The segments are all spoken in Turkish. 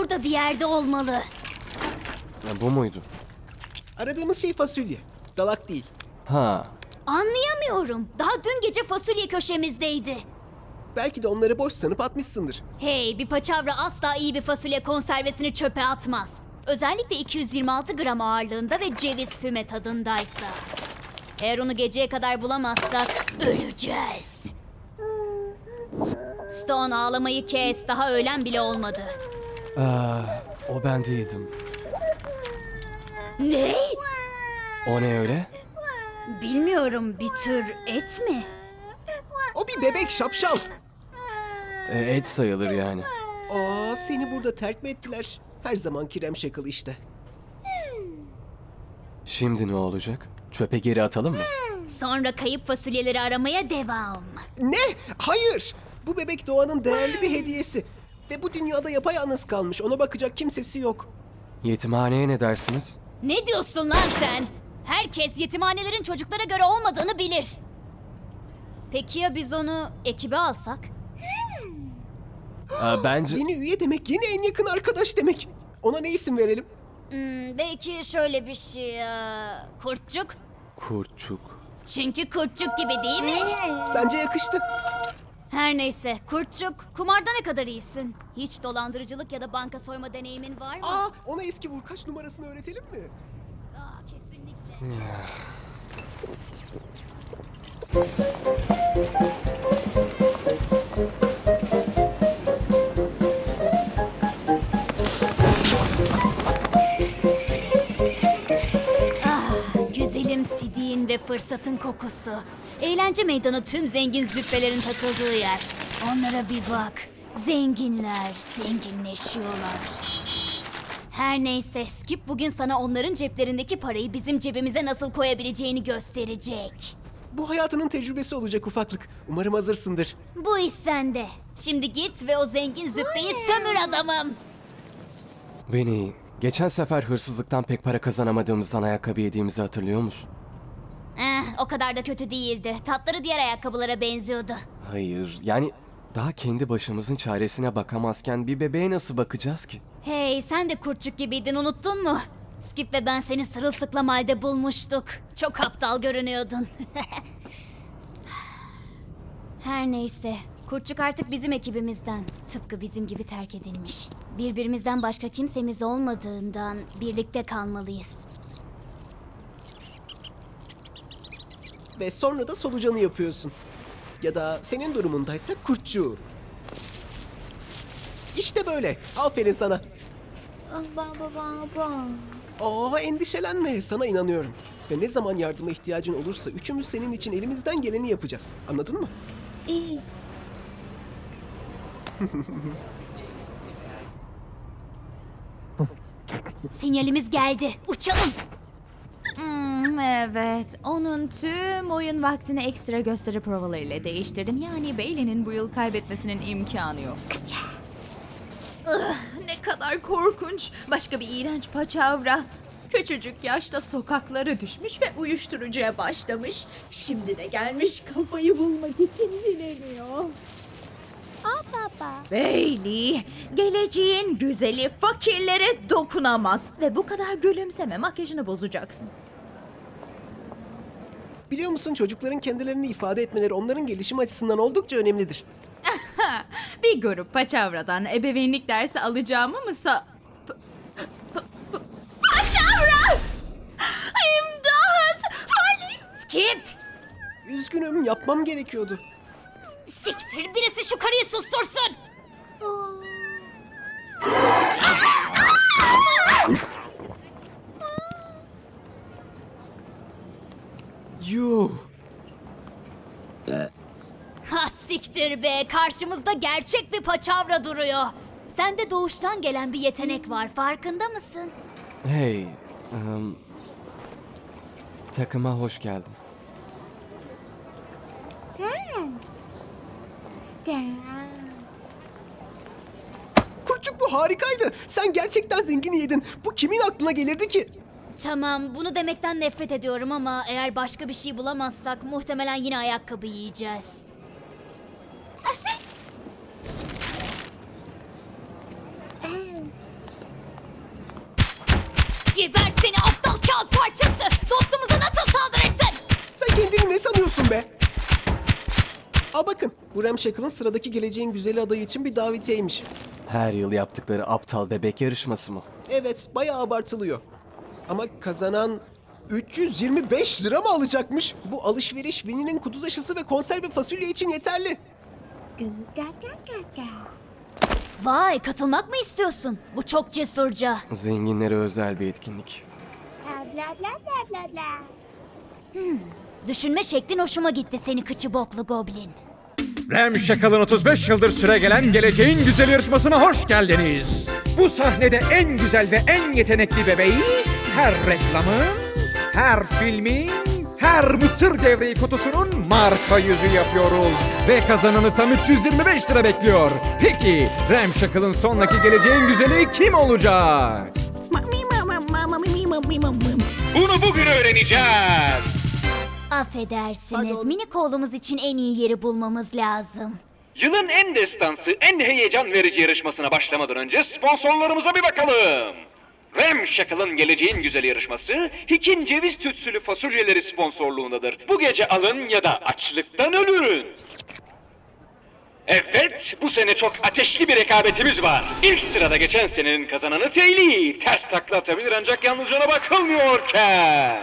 burada bir yerde olmalı. Ya, bu muydu? Aradığımız şey fasulye. Dalak değil. Ha. Anlayamıyorum. Daha dün gece fasulye köşemizdeydi. Belki de onları boş sanıp atmışsındır. Hey, bir paçavra asla iyi bir fasulye konservesini çöpe atmaz. Özellikle 226 gram ağırlığında ve ceviz füme tadındaysa. Eğer onu geceye kadar bulamazsak öleceğiz. Stone ağlamayı kes. Daha öğlen bile olmadı. Aa, o ben değildim. Ne? O ne öyle? Bilmiyorum bir tür et mi? O bir bebek şapşal. E, et sayılır yani. Aa seni burada terk mi ettiler? Her zaman kirem şakalı işte. Şimdi ne olacak? Çöpe geri atalım mı? Sonra kayıp fasulyeleri aramaya devam. Ne? Hayır. Bu bebek doğanın değerli bir hediyesi. Ve bu dünyada yapayalnız kalmış. Ona bakacak kimsesi yok. Yetimhaneye ne dersiniz? Ne diyorsun lan sen? Herkes yetimhanelerin çocuklara göre olmadığını bilir. Peki ya biz onu ekibe alsak? Aa, bence... Yeni üye demek yeni en yakın arkadaş demek. Ona ne isim verelim? Hmm, belki şöyle bir şey... eee, Kurtçuk. Kurtçuk. Çünkü kurtçuk gibi değil mi? Bence yakıştı. Her neyse, kurtçuk. Kumarda ne kadar iyisin? Hiç dolandırıcılık ya da banka soyma deneyimin var mı? Aa ona eski vurkaç numarasını öğretelim mi? Aa, kesinlikle. Fırsatın kokusu. Eğlence meydanı tüm zengin züppelerin takıldığı yer. Onlara bir bak. Zenginler, zenginleşiyorlar. Her neyse, Skip bugün sana onların ceplerindeki parayı bizim cebimize nasıl koyabileceğini gösterecek. Bu hayatının tecrübesi olacak ufaklık. Umarım hazırsındır. Bu iş sende. Şimdi git ve o zengin züppeyi sömür adamım. Beni geçen sefer hırsızlıktan pek para kazanamadığımızdan ayakkabı yediğimizi hatırlıyor musun? O kadar da kötü değildi. Tatları diğer ayakkabılara benziyordu. Hayır, yani daha kendi başımızın çaresine bakamazken bir bebeğe nasıl bakacağız ki? Hey, sen de kurtçuk gibiydin, unuttun mu? Skip ve ben seni sırılsıklam halde bulmuştuk. Çok aptal görünüyordun. Her neyse, kurtçuk artık bizim ekibimizden. Tıpkı bizim gibi terk edilmiş. Birbirimizden başka kimsemiz olmadığından birlikte kalmalıyız. Ve sonra da solucanı yapıyorsun. Ya da senin durumundaysa kurtçuğu. İşte böyle. Aferin sana. Aa endişelenme. Sana inanıyorum. Ve ne zaman yardıma ihtiyacın olursa üçümüz senin için elimizden geleni yapacağız. Anladın mı? İyi. Sinyalimiz geldi. Uçalım. Evet. Onun tüm oyun vaktini ekstra gösteri provalarıyla değiştirdim. Yani Bailey'nin bu yıl kaybetmesinin imkanı yok. Ih, ne kadar korkunç. Başka bir iğrenç paçavra. Küçücük yaşta sokaklara düşmüş ve uyuşturucuya başlamış. Şimdi de gelmiş kafayı bulmak için dileniyor. Bailey, geleceğin güzeli fakirlere dokunamaz. Ve bu kadar gülümseme makyajını bozacaksın. Biliyor musun çocukların kendilerini ifade etmeleri onların gelişim açısından oldukça önemlidir. Bir grup paçavradan ebeveynlik dersi alacağımı mı sa... P- p- p- Paçavra! İmdat! Skip! Üzgünüm yapmam gerekiyordu. Siktir birisi şu karıyı sustursun. Yuh. Ha siktir be karşımızda gerçek bir paçavra duruyor. Sende doğuştan gelen bir yetenek var farkında mısın? Hey, ım, takıma hoş geldin. Kurçuk bu harikaydı. Sen gerçekten zengin yedin. Bu kimin aklına gelirdi ki? Tamam bunu demekten nefret ediyorum ama eğer başka bir şey bulamazsak muhtemelen yine ayakkabı yiyeceğiz. Geber seni aptal kağıt parçası! Dostumuza nasıl saldırırsın? Sen kendini ne sanıyorsun be? Aa bakın, bu Ramshackle'ın sıradaki geleceğin güzeli adayı için bir davetiyeymiş. Her yıl yaptıkları aptal bebek yarışması mı? Evet, bayağı abartılıyor. Ama kazanan 325 lira mı alacakmış? Bu alışveriş Winnie'nin kuduz aşısı ve konserve fasulye için yeterli. Vay katılmak mı istiyorsun? Bu çok cesurca. Zenginlere özel bir etkinlik. Düşünme şeklin hoşuma gitti seni kıçı boklu goblin. Ramshackle'ın 35 yıldır süre gelen Geleceğin Güzel yarışmasına hoş geldiniz. Bu sahnede en güzel ve en yetenekli bebeği her reklamın, her filmin, her mısır gevreği kutusunun marka yüzü yapıyoruz. Ve kazananı tam 325 lira bekliyor. Peki Ramshackle'ın sonraki Geleceğin Güzeli kim olacak? Bunu bugün öğreneceğiz. Affedersiniz Pardon. minik oğlumuz için en iyi yeri bulmamız lazım. Yılın en destansı, en heyecan verici yarışmasına başlamadan önce sponsorlarımıza bir bakalım. Ramshackle'ın Geleceğin Güzel yarışması, Hick'in ceviz tütsülü fasulyeleri sponsorluğundadır. Bu gece alın ya da açlıktan ölün. Evet, bu sene çok ateşli bir rekabetimiz var. İlk sırada geçen senenin kazananı Teyli. Ters takla atabilir ancak yalnızca ona bakılmıyorken.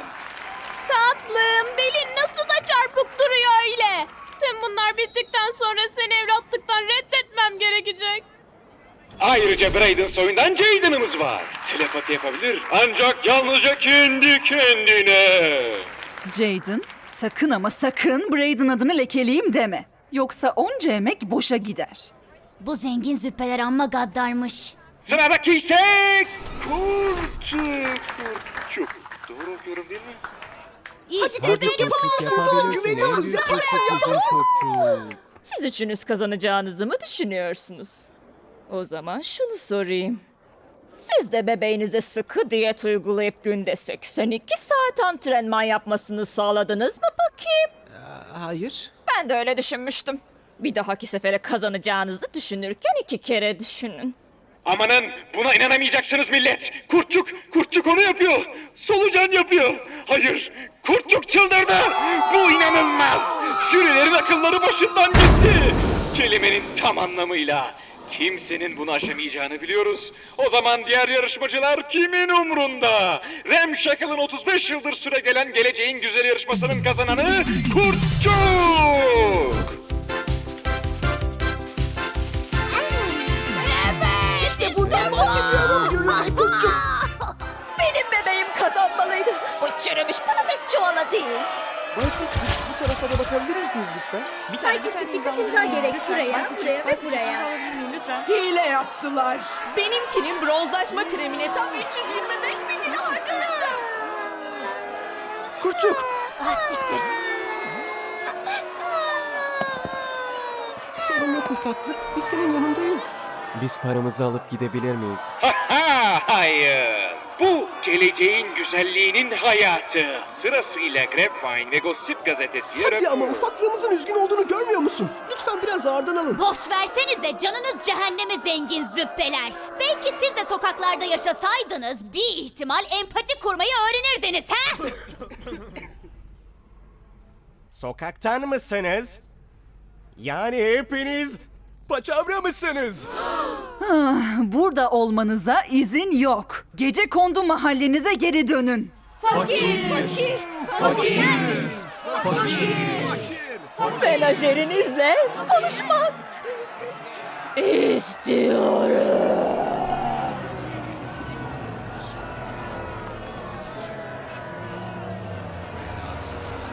Tatlım, belin nasıl da çarpık duruyor öyle. Tüm bunlar bittikten sonra seni evlatlıktan reddetmem gerekecek. Ayrıca Braden soyundan Jaden'ımız var. Telepati yapabilir ancak yalnızca kendi kendine. Jaden, sakın ama sakın Braden adını lekeleyeyim deme. Yoksa onca emek boşa gider. Bu zengin züppeler amma gaddarmış. Sıradaki ise Kurt. Kurtçuk. Doğru okuyorum değil mi? İşte Hadi benim Yapabilirsin, en büyük kurtçuk. Siz üçünüz kazanacağınızı mı düşünüyorsunuz? O zaman şunu sorayım. Siz de bebeğinize sıkı diyet uygulayıp günde 82 saat antrenman yapmasını sağladınız mı bakayım? Hayır. Ben de öyle düşünmüştüm. Bir dahaki sefere kazanacağınızı düşünürken iki kere düşünün. Amanın buna inanamayacaksınız millet. Kurtçuk, Kurtçuk onu yapıyor. Solucan yapıyor. Hayır, Kurtçuk çıldırdı. Bu inanılmaz. Jürilerin akılları başından gitti. Kelimenin tam anlamıyla. Kimsenin bunu aşamayacağını biliyoruz. O zaman diğer yarışmacılar kimin umrunda? Ramshackle'ın 35 yıldır süre gelen Geleceğin Güzel yarışmasının kazananı Kurtçuk. İşte bundan bahsediyorum Yürüme kurtçuk. Benim bebeğim kazanmalıydı. Bu çürümüş patates çuvalı değil. Bu da bakabilir misiniz lütfen? Say küçük birkaç imza gerek buraya, buraya ve buraya. Hile yaptılar. Benimkinin bronzlaşma kremine tam 325 bin lira harcamıştım. Kurtçuk! Ah siktir. Sorun yok ufaklık. Biz senin yanındayız. Biz paramızı alıp gidebilir miyiz? Ha hayır. Bu geleceğin güzelliğinin hayatı. Sırasıyla Grapevine ve Gossip gazetesi Hadi ama ufaklığımızın üzgün olduğunu görmüyor musun? Lütfen biraz ağırdan alın. Boş versenize canınız cehenneme zengin züppeler. Belki siz de sokaklarda yaşasaydınız bir ihtimal empati kurmayı öğrenirdiniz ha? Sokaktan mısınız? Yani hepiniz paçavra mısınız? Burada olmanıza izin yok. Gece kondu mahallenize geri dönün. Menajerinizle konuşmak istiyorum.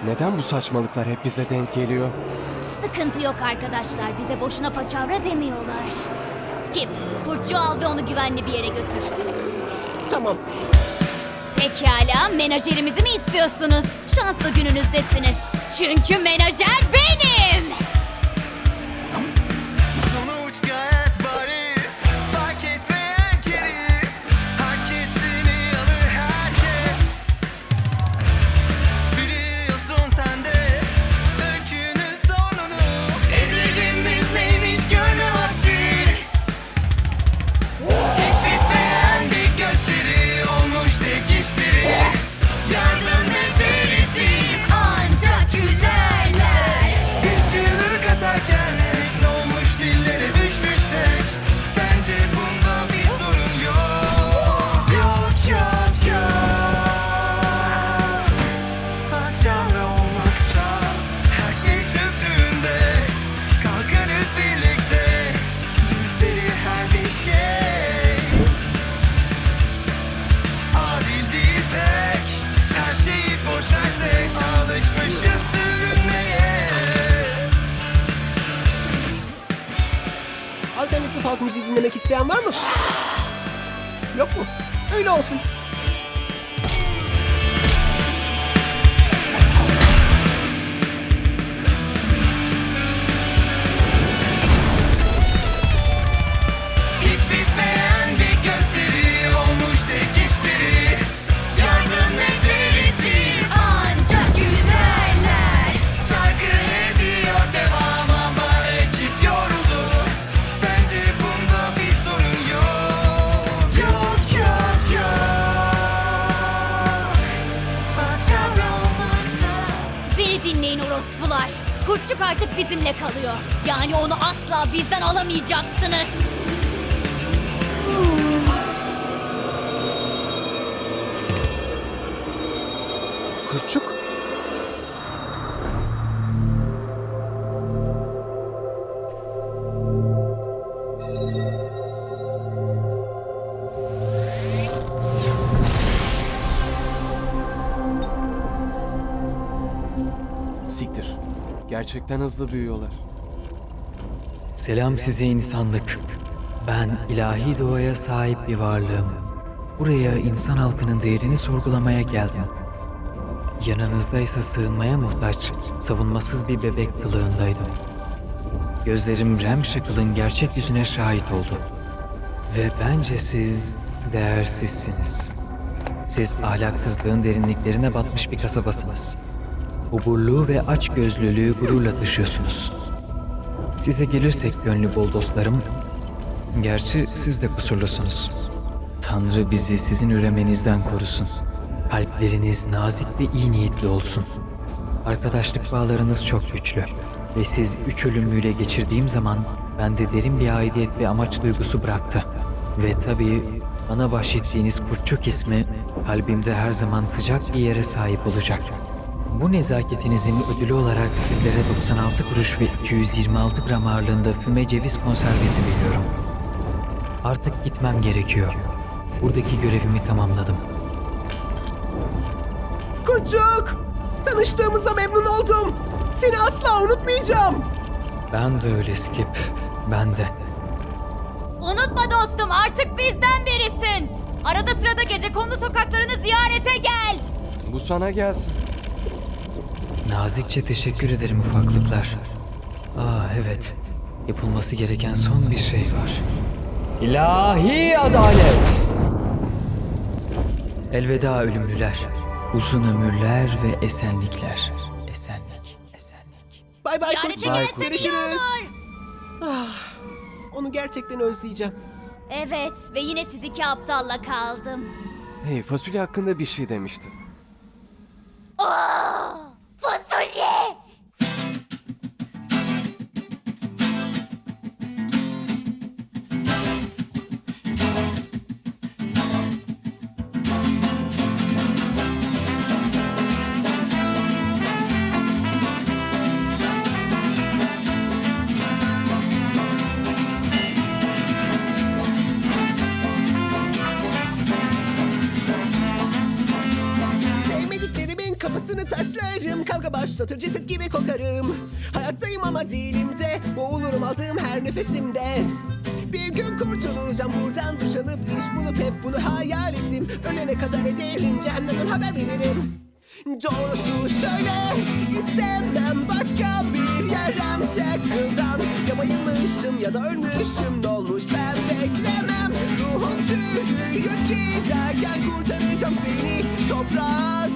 Neden bu saçmalıklar hep bize denk geliyor? Sıkıntı yok arkadaşlar bize boşuna paçavra demiyorlar. Skip, kurtçu al ve onu güvenli bir yere götür. Tamam. Pekala, menajerimizi mi istiyorsunuz? Şanslı gününüzdesiniz. Çünkü menajer benim! Dinlemek isteyen var mı? Yok mu? Öyle olsun. Orospular. Kurtçuk artık bizimle kalıyor. Yani onu asla bizden alamayacaksınız. Gerçekten hızlı büyüyorlar. Selam size insanlık. Ben ilahi doğaya sahip bir varlığım. Buraya insan halkının değerini sorgulamaya geldim. Yanınızdaysa sığınmaya muhtaç, savunmasız bir bebek kılığındaydım. Gözlerim Rem Shackle'ın gerçek yüzüne şahit oldu. Ve bence siz değersizsiniz. Siz ahlaksızlığın derinliklerine batmış bir kasabasınız. Oburluğu ve açgözlülüğü gururla taşıyorsunuz. Size gelirsek gönlü bol dostlarım, gerçi siz de kusurlusunuz. Tanrı bizi sizin üremenizden korusun. Kalpleriniz nazik ve iyi niyetli olsun. Arkadaşlık bağlarınız çok güçlü. Ve siz üç ölümlüyle geçirdiğim zaman bende derin bir aidiyet ve amaç duygusu bıraktı. Ve tabii bana bahşettiğiniz kurtçuk ismi kalbimde her zaman sıcak bir yere sahip olacak. Bu nezaketinizin ödülü olarak sizlere 96 kuruş ve 226 gram ağırlığında füme ceviz konservesi veriyorum. Artık gitmem gerekiyor. Buradaki görevimi tamamladım. Kucuk! Tanıştığımıza memnun oldum. Seni asla unutmayacağım. Ben de öyle Skip. Ben de. Unutma dostum artık bizden birisin. Arada sırada gece kondu sokaklarını ziyarete gel. Bu sana gelsin. Nazikçe teşekkür ederim ufaklıklar. Aa evet. Yapılması gereken son bir şey var. İlahi adalet! Elveda ölümlüler. Uzun ömürler ve esenlikler. Esenlik, esenlik. Bay bay gelsek iyi Görüşürüz. Ah, onu gerçekten özleyeceğim. Evet ve yine siz iki aptalla kaldım. Hey fasulye hakkında bir şey demiştim. Başlatır ceset gibi kokarım. Hayattayım ama dilimde Boğulurum aldığım her nefesimde. Bir gün kurtulacağım buradan duş alıp iş bulup hep bunu hayal ettim. Ölene kadar ederim cehennemden haber veririm. Doğrusu söyle istemem başka bir yerden. Şekilden Ya bayılmışım ya da ölmüşüm ne olmuş ben beklemem. Ruhum çürüyüp giderken kurtaracağım seni. Toprağa